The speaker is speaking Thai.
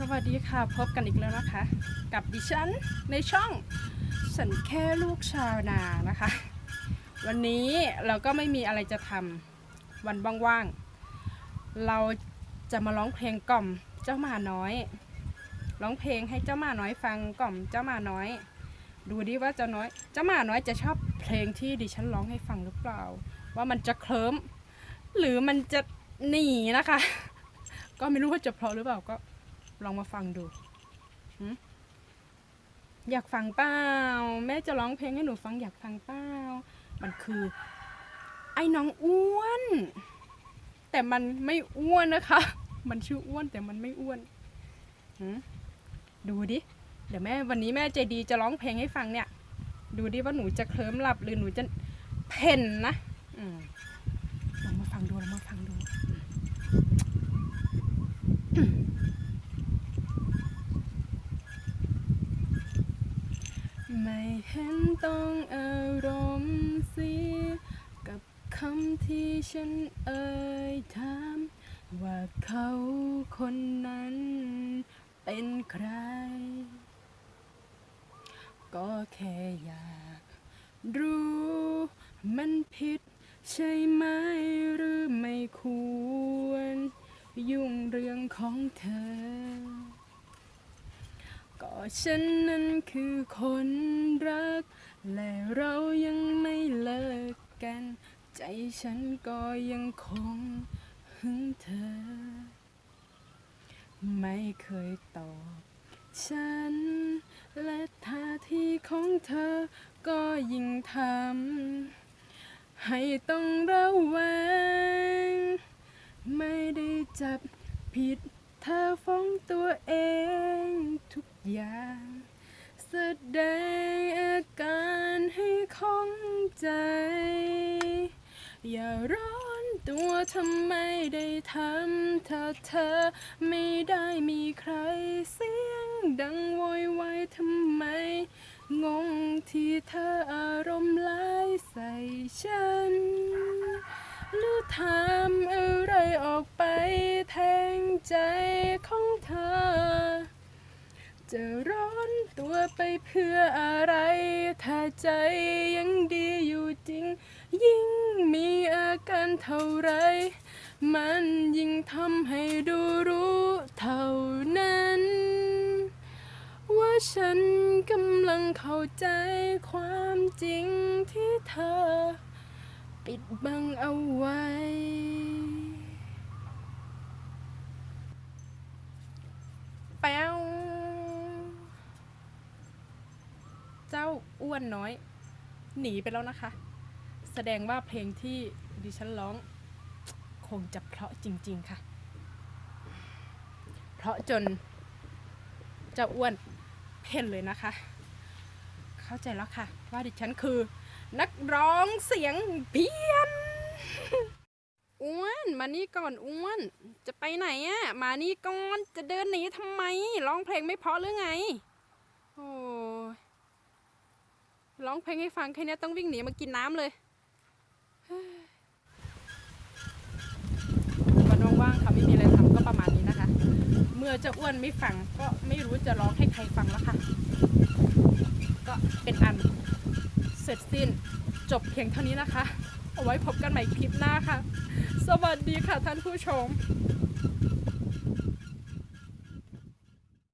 สวัสดีค่ะพบกันอีกแล้วนะคะ กับดิฉันในช่องฉันแค่ลูกชาวนานะคะ วันนี้เราก็ไม่มีอะไรจะทำวันว่างๆเราจะมาร้องเพลงกล่อมเจ้าหมาน้อยร้องเพลงให้เจ้าหมาน้อยฟังกล่อมเจ้าหมาน้อย ดูดิว่าเจ้าน้อยเจ้าหมาน้อยจะชอบเพลงที่ดิฉันร้องให้ฟังหรือเปล่า ว่ามันจะเคลิ้มหรือมันจะหนีนะคะ ก็ไม่รู้ว่าจะเพราะหรือเปล่าก็ ลองมาฟังดู อยากฟังเปล่า แม่จะร้องเพลงให้หนูฟังอยากฟังเปล่า มันคือ ไอ้น้องอ้วน แต่มันไม่อ้วนนะคะ มันชื่ออ้วนแต่มันไม่อ้วน ดูดิ เดี๋ยวแม่วันนี้แม่ใจดีจะร้องเพลงให้ฟังเนี่ย ดูดิว่าหนูจะเคลิ้มหลับหรือหนูจะเพ่นนะอืมลองมาฟังดูลองมาฟังดู ไม่ เห็นต้องอารมณ์เสียกับคำที่ฉันเอ่ยถามว่าเขาคนนั้นเป็นใคร ก็แค่อยากรู้มันผิดใช่ไหมหรือไม่ควร ยุ่งเรื่องของเธอ ก็ฉันนั้นคือคนรัก และเรายังไม่เลิกกัน ใจฉันก็ยังคงหึงเธอ ไม่เคยตอบฉัน และท่าทีของเธอก็ยิ่งทำให้ต้องระแวง ไม่ได้จับผิด ธอฟ้องตัวเองทุกอย่าง แสดงอาการให้ของใจ อย่าร้อนตัวทำไมได้ทำถ้าเธอไม่ได้มีใครเสียงดังโวยวายทำไม งงที่เธออารมณ์ร้ายใส่ฉัน หรือทำอะไรออก ใจของเธอ จะร้อนตัวไปเพื่ออะไร ถ้าใจยังดีอยู่จริง ยิ่งมีอาการเท่าไร มันยิ่งทำให้ดูรู้เท่านั้น ว่าฉันกำลังเข้าใจความจริงที่เธอ ปิดบังเอาไว้ แป้ว เจ้าอ้วนน้อย หนีไปแล้วนะคะ แสดงว่าเพลงที่ดิฉันร้อง คงจะเพราะจริง ๆ ค่ะ เพราะจนเจ้าอ้วนเพ่นเลยนะคะ เข้าใจแล้วค่ะ ว่าดิฉันคือ นักร้องเสียงเพี้ยนอ้วนมานี่ก่อนอ้วน จะไปไหนอะมานี่ก่อนจะเดินหนีทำไมร้องเพลงไม่เพราะหรือไง โอ้ ร้องเพลงให้ฟังแค่นี้ต้องวิ่งหนีมากินน้ำเลยเฮ้ยวันว่างๆค่ะไม่มีอะไรทำก็ประมาณนี้นะคะ เมื่อจะอ้วนไม่ฟังก็ไม่รู้จะร้องให้ใครฟังแล้วค่ะ ก็เป็นอันเสร็จสิ้นจบเพียงเท่านี้นะคะ เอาไว้พบกันใหม่คลิปหน้าค่ะ สวัสดีค่ะท่านผู้ชม